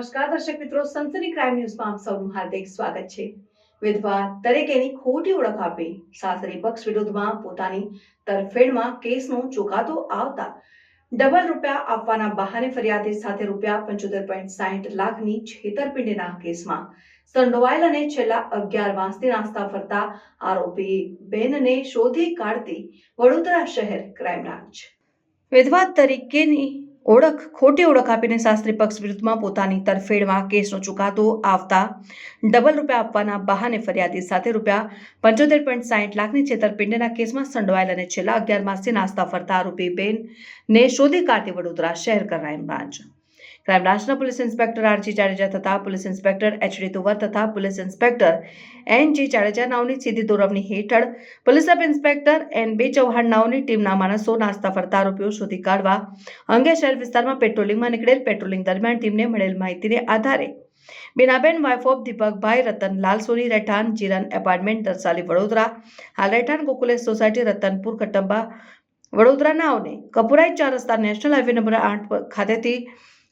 નમસ્કાર, દર્શક મિત્રો સનસની ક્રાઇમ ન્યૂઝમાં આપ સૌનું હાર્દિક સ્વાગત છે. વિધવા તરીકેની ખોટી ઓળખ આપી સાસરી પક્ષ વિરુદ્ધમાં પોતાની તરફેણમાં કેસનો ચુકાદો આવતા ડબલ રૂપિયા આપવાના બહાને ફરિયાદી સાથે રૂપિયા પંચોતેર પોઈન્ટ સાહીઠ લાખની છેતરપિંડીના કેસમાં સંડોવાયેલ અને છેલ્લા અગિયાર માસથી નાસ્તા ફરતા આરોપી બેનને શોધી કાઢતી વડોદરા શહેર ક્રાઇમ બ્રાન્ચ. વિધવા તરીકેની ઓળખ, ખોટી ઓળખ આપીને શાસ્ત્રી પક્ષ વિરુદ્ધમાં પોતાની તરફેણમાં કેસનો ચુકાદો આવતા ડબલ રૂપિયા આપવાના બહાને ફરિયાદી સાથે રૂપિયા પંચોતેર પોઈન્ટ સાહીઠ લાખની છેતરપિંડીના કેસમાં સંડોવાયેલ અને છેલ્લા અગિયાર માસથી નાસ્તા ફરતા આરોપી બેનને શોધી કાઢતી વડોદરા શહેર ક્રાઇમ બ્રાન્ચ. ક્રાઇમ બ્રાન્ચના પોલીસ ઇન્સ્પેક્ટર આરજી જાડેજા તથા પોલીસ ઇન્સ્પેક્ટર એચડી તુવર તથા police inspector N G Jadeja નાઓની સીધી દોરવણી હેઠળ police sub inspector N B Chauhan નાઓની ટીમના માણસો નાસ્તા ફરતા આરોપીઓ શોધી કાઢવા અંગે શહેર વિસ્તારમાં પેટ્રોલિંગમાં નીકળેલ પેટ્રોલિંગ દરમિયાન ટીમને મળેલ માહિતીને આધારે બીનાબેન વાઇફ ઓફ દીપકભાઈ રતનલાલ સોની રહેઠાણ, જીરન એપાર્ટમેન્ટ દરસાલી વડોદરા. હાલ રહેઠાણ ગોકુલેશ સોસાયટી રતનપુર કટંબા વડોદરા નાઓને કપુરાઈ ચાર રસ્તા નેશનલ હાઈવે નંબર આઠ ખાતેથી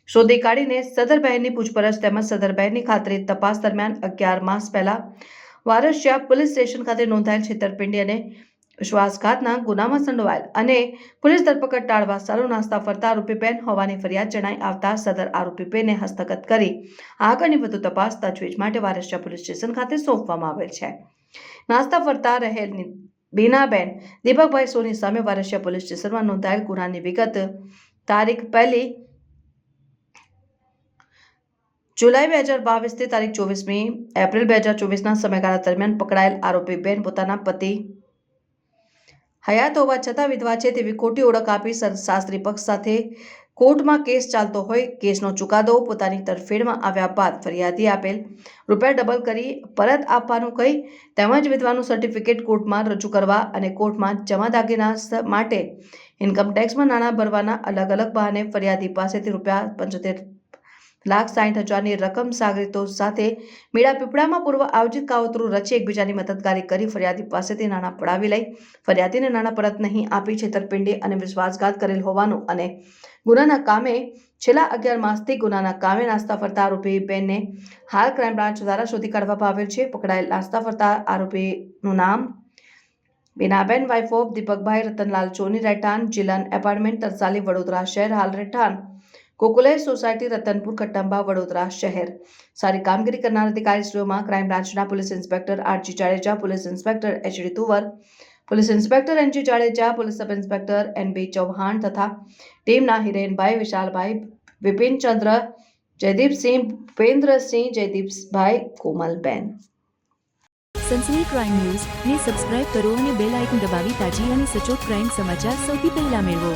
શોધી કાઢીને સદરબહેનની પૂછપરછ તેમજ સદરબહેનની ખાતરી તપાસ દરમિયાન અગિયાર માસ પહેલા વારસિયા પોલીસ સ્ટેશન ખાતે નોંધાયેલ છેતરપિંડી અને શ્વાસઘાતના ગુનામાં સંડોવાયેલ અને પોલીસ ધરપકડ ટાળવા સારું નાસ્તા ફરતા આરોપી બેન હોવાની ફરિયાદ જણાઈ આવતા સદર આરોપી બેને હસ્તગત કરી આગળની વધુ તપાસ તજવીજ માટે વારસિયા પોલીસ સ્ટેશન ખાતે સોંપવામાં આવેલ છે. નાસ્તા ફરતા રહેલ બીનાબેન દીપકભાઈ સોની સામે વારસિયા પોલીસ સ્ટેશનમાં નોંધાયેલ ગુનાની વિગત તારીખ પહેલી જુલાઈ બે હજાર બાવીસથી તારીખ ચોવીસમી એપ્રિલ બે હજાર ચોવીસના સમયગાળા દરમિયાન પકડાયેલ આરોપી બેન પોતાના પતિ હયાત હોવા છતાં વિધવા છે તેવી ખોટી ઓળખ આપી શાસ્ત્રી પક્ષ સાથે કોર્ટમાં કેસ ચાલતો હોય કેસનો ચુકાદો પોતાની તરફેણમાં આવ્યા બાદ ફરિયાદી આપેલ રૂપિયા ડબલ કરી પરત આપવાનું કહી તેમજ વિધવાનું સર્ટિફિકેટ કોર્ટમાં રજૂ કરવા અને કોર્ટમાં જમા દાગીના માટે ઇન્કમટેક્સમાં નાણાં ભરવાના અલગ અલગ બહાને ફરિયાદી પાસેથી રૂપિયા પંચોતેર લાખ સાઠ હજારની રકમ સાગરીતો સાથે મીડા પીપળામાં પૂર્વ આયોજિત કાવતરું રચી એકબીજાની મદદગારી કરી ફરિયાદી પાસેથી નાણાં પડાવી લઈ. ફરિયાદીને નાણાં પરત નહીં આપી છેતરપિંડી અને વિશ્વાસઘાત કરેલ હોવાનું અને ગુનાના કામે છેલ્લા અગિયાર માસથી ગુનાના કામે નાસ્તા ફરતા આરોપી બેનને હાલ ક્રાઇમ બ્રાન્ચ દ્વારા શોધી કાઢવામાં આવેલ છે. પકડાયેલ નાસ્તા ફરતા આરોપીનું નામ બીનાબેન વાઇફ ઓફ દીપકભાઈ રતનલાલ, ચોની રહેઠાણ જિલ્લાન એપાર્ટમેન્ટ, તરસાલી, વડોદરા શહેર, હાલ રહેઠાણ કોકુલેશ સોસાયટી રતનપુર કટંબા વડોદરા શહેર. સારી કામગીરી કરનાર અધિકારીશ્રીઓમાં ક્રાઇમ બ્રાન્ચના police inspector RG Jadeja, police inspector HD Tuvar, police inspector NG Jadeja, police sub inspector N B Chauhan તથા ટીમના હિરેનભાઈ, વિશાલભાઈ વિપિનચંદ્ર જયદીપસિંહ ભૂપેન્દ્રસિંહ જયદીપભાઈ કોમલબેન. સનસની ક્રાઇમ ન્યૂઝ ને સબસ્ક્રાઇબ કરો અને બેલ આઇકન દબાવી તાજી અને સચોટ ક્રાઇમ સમાચાર સૌથી પહેલા મેળવો.